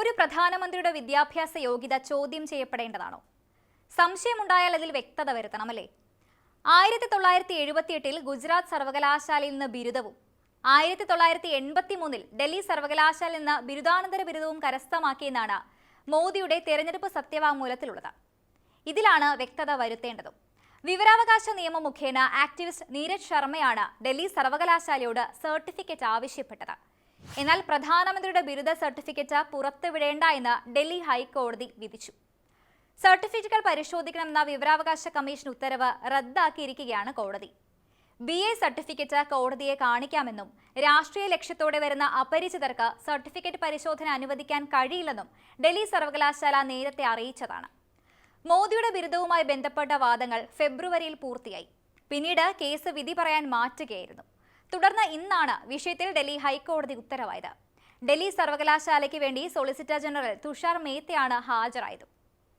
ഒരു പ്രധാനമന്ത്രിയുടെ വിദ്യാഭ്യാസ യോഗ്യത ചോദ്യം ചെയ്യപ്പെടേണ്ടതാണോ? സംശയമുണ്ടായാൽ അതിൽ വ്യക്തത വരുത്തണം അല്ലേ ആയിരത്തി തൊള്ളായിരത്തി എഴുപത്തിയെട്ടിൽ ഗുജറാത്ത് സർവകലാശാലയിൽ നിന്ന് ബിരുദവും ആയിരത്തി തൊള്ളായിരത്തി എൺപത്തി മൂന്നിൽ ഡൽഹി സർവകലാശാലയിൽ നിന്ന് ബിരുദാനന്തര ബിരുദവും കരസ്ഥമാക്കിയെന്നാണ് മോദിയുടെ തെരഞ്ഞെടുപ്പ് സത്യവാങ്മൂലത്തിലുള്ളത്. ഇതിലാണ് വ്യക്തത വരുത്തേണ്ടതും. വിവരാവകാശ നിയമം മുഖേന ആക്ടിവിസ്റ്റ് നീരജ് ശർമ്മയാണ് ഡൽഹി സർവകലാശാലയോട് സർട്ടിഫിക്കറ്റ് ആവശ്യപ്പെട്ടത്. എന്നാൽ പ്രധാനമന്ത്രിയുടെ ബിരുദ സർട്ടിഫിക്കറ്റ് പുറത്തുവിടേണ്ട എന്ന് ഡൽഹി ഹൈക്കോടതി വിധിച്ചു. സർട്ടിഫിക്കറ്റുകൾ പരിശോധിക്കണമെന്ന വിവരാവകാശ കമ്മീഷൻ ഉത്തരവ് റദ്ദാക്കിയിരിക്കുകയാണ് കോടതി. ബി എ സർട്ടിഫിക്കറ്റ് കോടതിയെ കാണിക്കാമെന്നും രാഷ്ട്രീയ ലക്ഷ്യത്തോടെ വരുന്ന അപരിചിതർക്ക് സർട്ടിഫിക്കറ്റ് പരിശോധന അനുവദിക്കാൻ കഴിയില്ലെന്നും ഡൽഹി സർവകലാശാല നേരത്തെ അറിയിച്ചതാണ്. മോദിയുടെ ബിരുദവുമായി ബന്ധപ്പെട്ട വാദങ്ങൾ ഫെബ്രുവരിയിൽ പൂർത്തിയായി. പിന്നീട് കേസ് വിധി പറയാൻ മാറ്റുകയായിരുന്നു. തുടർന്ന് ഇന്നാണ് വിഷയത്തിൽ ഡൽഹി ഹൈക്കോടതി ഉത്തരവായത്. ഡൽഹി സർവകലാശാലയ്ക്ക് വേണ്ടി സോളിസിറ്റർ ജനറൽ തുഷാർ മേത്തയാണ് ഹാജരായത്.